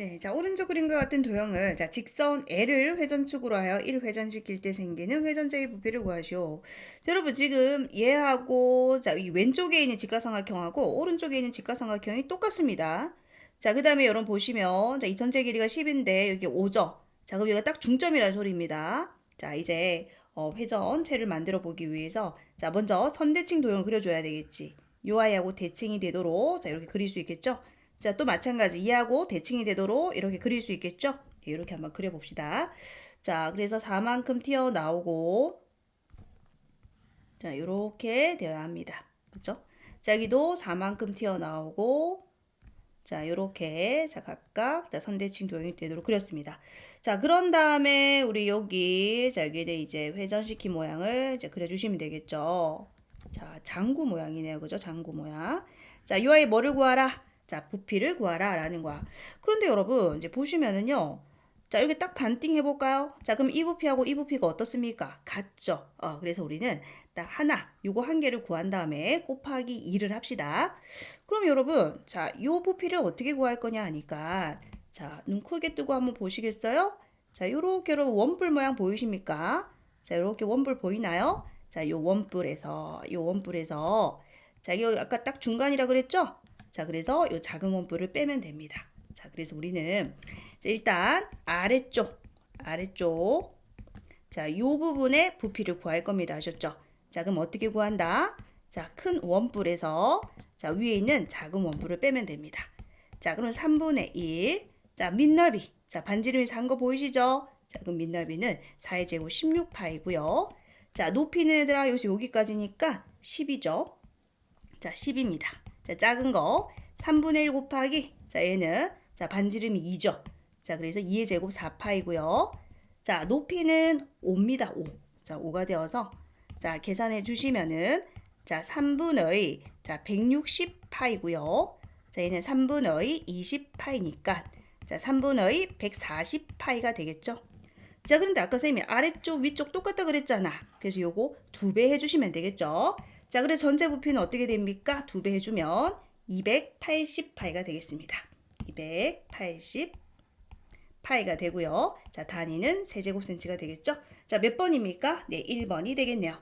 네, 자 오른쪽 그림과 같은 도형을 자 직선 L을 회전축으로 하여 1회전시킬 때 생기는 회전제의 부피를 구하시오. 자, 여러분 지금 얘하고 자 이 왼쪽에 있는 직각삼각형하고 오른쪽에 있는 직각삼각형이 똑같습니다. 자, 그 다음에 여러분 보시면 자 이 전체 길이가 10인데 여기 5죠. 자, 그럼 여기가 딱 중점이라는 소리입니다. 자, 이제 어, 회전체를 만들어 보기 위해서 자 먼저 선대칭 도형을 그려줘야 되겠지. 요 아이하고 대칭이 되도록 자 이렇게 그릴 수 있겠죠. 자, 또 마찬가지 이하고 대칭이 되도록 이렇게 그릴 수 있겠죠? 네, 이렇게 한번 그려봅시다. 자, 그래서 4만큼 튀어나오고 자, 이렇게 되어야 합니다. 그렇죠? 자, 여기도 4만큼 튀어나오고 자, 요렇게 자 각각 자, 선대칭 도형이 되도록 그렸습니다. 자, 그런 다음에 우리 여기 자, 여기에 이제 회전시킨 모양을 이제 그려 주시면 되겠죠. 자, 장구 모양이네요. 그죠? 장구 모양. 자, 요 아이 뭐를 구하라? 자, 부피를 구하라 라는 거야. 그런데 여러분, 이제 보시면은요. 자, 여기 딱 반띵 해볼까요? 자, 그럼 이 부피하고 이 부피가 어떻습니까? 같죠? 어, 그래서 우리는 딱 하나, 요거 한 개를 구한 다음에 곱하기 2를 합시다. 그럼 여러분, 자, 요 부피를 어떻게 구할 거냐 하니까, 자, 눈 크게 뜨고 한번 보시겠어요? 자, 요렇게 여러분 원뿔 모양 보이십니까? 자, 요렇게 원뿔 보이나요? 자, 요 원뿔에서, 요 원뿔에서, 자, 이거 아까 딱 중간이라 그랬죠? 자, 그래서 이 작은 원뿔을 빼면 됩니다. 자, 그래서 우리는 자, 일단 아래쪽, 아래쪽, 자, 이 부분의 부피를 구할 겁니다. 아셨죠? 자, 그럼 어떻게 구한다? 자, 큰 원뿔에서 자, 위에 있는 작은 원뿔을 빼면 됩니다. 자, 그럼 3분의 1. 자, 밑넓이. 자, 반지름이 산거 보이시죠? 자, 그럼 밑넓이는 4의 제곱 16파이고요. 자, 높이는 얘들아 여기서 여기까지니까 10이죠. 자, 10입니다. 자, 작은 거 3분의 1 곱하기 자, 얘는 자, 반지름이 2죠. 자, 그래서 2의 제곱 4파이고요. 자, 높이는 5입니다. 5. 자, 5가 되어서 자, 계산해 주시면은 자, 3분의 자, 160파이고요. 자, 얘는 3분의 20파이니까 자, 3분의 140파이가 되겠죠. 자, 그런데 아까 선생님이 아래쪽, 위쪽 똑같다 그랬잖아. 그래서 요거 두 배 해주시면 되겠죠. 자, 그래서 전체 부피는 어떻게 됩니까? 두 배 해주면 280파이가 되겠습니다. 280파이가 되고요. 자, 단위는 세제곱센치가 되겠죠? 자, 몇 번입니까? 네, 1번이 되겠네요.